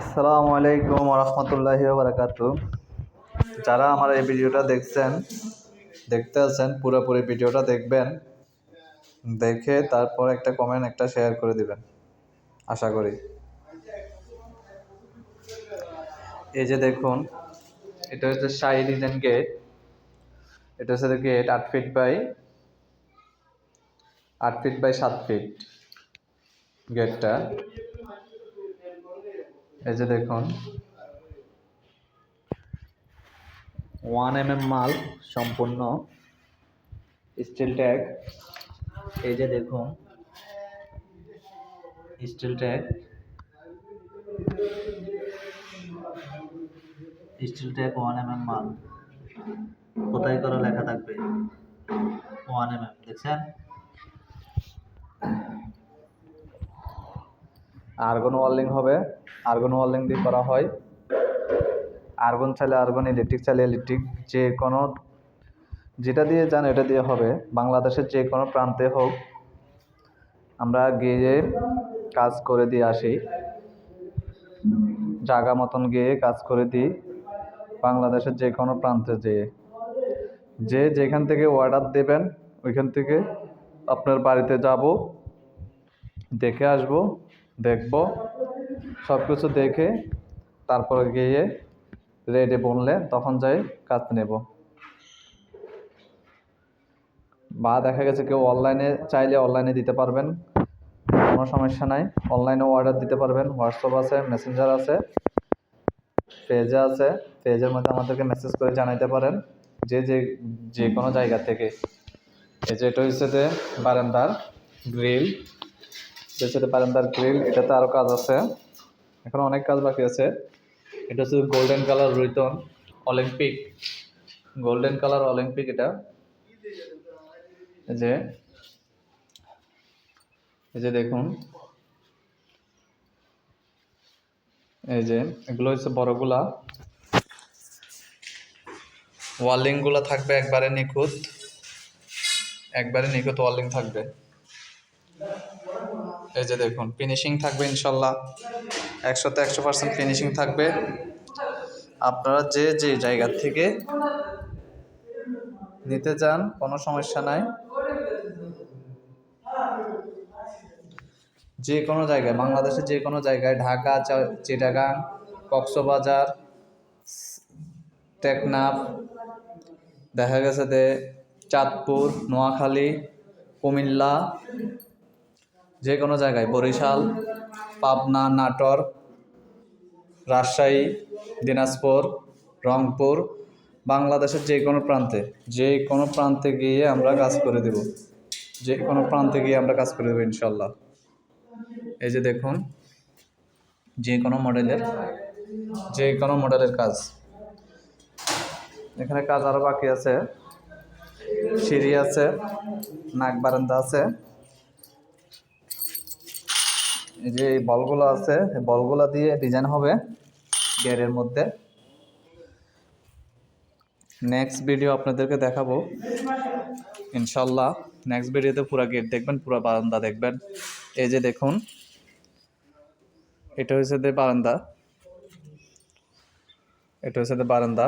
আসসালামু আলাইকুম রহমতুল্লাহি বারাকাত যারা আমার এই ভিডিওটা দেখছেন, দেখতে আছেন, পুরোপুরি ভিডিওটা দেখবেন, দেখে তারপর একটা কমেন্ট একটা শেয়ার করে দিবেন, আশা করি। এই যে দেখুন, এটা হচ্ছে শাহি ডিজাইন গেট এটা হচ্ছে গেট আট ফিট বাই আট ফিট বাই সাত ফিট গেটটা এই যে দেখুন। ওয়ান এম এম মাল সম্পূর্ণ স্টিল ট্যাগ এই যে দেখুন steel tag steel tag one M M মাল। কোথায় করা লেখা থাকবে? ওয়ান এম এম দেখছেন? আর্গন ওয়ার্লিং হবে আর্গন ওয়ার্লিং দিয়ে করা হয় আর্গন চাইলে আর্গন ইলেকট্রিক চাইলে ইলেকট্রিক যে কোনো যেটা দিয়ে যান এটা দিয়ে হবে বাংলাদেশের যে কোনো প্রান্তে হোক আমরা গিয়ে কাজ করে দিয়ে আসি জায়গা মতন গিয়ে কাজ করে দিই বাংলাদেশের যে কোনো প্রান্তে যেয়ে যে যেখান থেকে অর্ডার দেবেন ওইখান থেকে আপনার বাড়িতে যাব দেখে আসব দেখব। সব কিছু দেখে তারপরে গিয়ে রেডি বললে তখন যাই কাজ নেব। বা দেখা গেছে কেউ অনলাইনে চাইলে অনলাইনে দিতে পারবেন। কোনো সমস্যা নাই। অনলাইনেও অর্ডার দিতে পারবেন। হোয়াটসঅ্যাপ আছে মেসেঞ্জার আছে পেজে আছে। পেজের মধ্যে আমাদেরকে মেসেজ করে জানাইতে পারেন। যে যে যে কোনো জায়গা থেকে। এই যে এটা হচ্ছে যে বারান্দার গ্রিল পেছনে বারান্দার গ্রিল, এটাতে আরও কাজ আছে। এখন অনেক কাজ বাকি আছে। এটা হচ্ছে গোল্ডেন কালার রুইতন অলিম্পিক গোল্ডেন কালার অলিম্পিক এটা। যে, এই যে দেখুন। এই যে, এগুলো হচ্ছে বড়গুলা। ওয়ার্লিংগুলো থাকবে একবারে নিখুঁত। একবারে নিখুঁত ওয়ার্লিং থাকবে। এই যে দেখুন ফিনিশিং থাকবে ইনশাল্লাহ। একশোতে একশো পার্সেন্ট ফিনিশিং থাকবে। আপনারা যে যে জায়গা থেকে নিতে চান, কোনো সমস্যা নাই। যে কোনো জায়গায়, বাংলাদেশের যে কোনো জায়গায়, ঢাকা চিটাগাং, কক্সবাজার, টেকনাফ, দেখা গেছে যে চাঁদপুর, নোয়াখালী, কুমিল্লা যে কোনো জায়গায়, বরিশাল, পাবনা, নাটোর, রাজশাহী, দিনাজপুর, রংপুর, বাংলাদেশের যে কোনো প্রান্তে যে কোনো প্রান্তে গিয়ে আমরা কাজ করে দেব। যে কোনো প্রান্তে গিয়ে আমরা কাজ করে দেবো ইনশাল্লাহ এই যে দেখুন যে কোনো মডেলের যে কোনো মডেলের কাজ। এখানে কাজ আরও বাকি আছে। সিঁড়ি আছে, নাক বারান্দা আছে। যে বলগুলো আছে বলগুলো দিয়ে ডিজাইন হবে গেটের মধ্যে। নেক্সট ভিডিও আপনাদেরকে দেখাবো। ইনশাল্লাহ নেক্সট ভিডিওতে পুরো গেট দেখবেন, পুরো বারান্দা দেখবেন। এই যে দেখুন, এটা হচ্ছে যে বারান্দা। এটা হচ্ছে যে বারান্দা।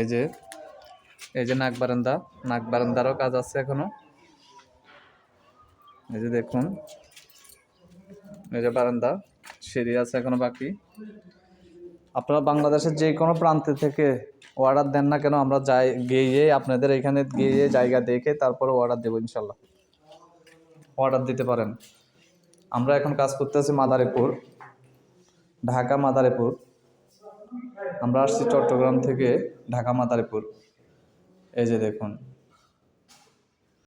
এই যে এই যে নাক বারান্দা, নাক বারান্দারও কাজ আছে এখনও। এই যে দেখুন, এই যে বারান্দা, সিঁড়ি আছে এখনও বাকি। আপনারা বাংলাদেশের যে কোনো প্রান্তে থেকে অর্ডার দেন না কেন, আমরা যাই, গিয়ে আপনাদের এখানে গিয়ে জায়গা দেখে তারপরে অর্ডার দেবো ইনশাল্লাহ। অর্ডার দিতে পারেন। আমরা এখন কাজ করতেছি মাদারীপুর, ঢাকা মাদারীপুর। আমরা আসছি চট্টগ্রাম থেকে ঢাকা মাদারীপুর। এই যে দেখুন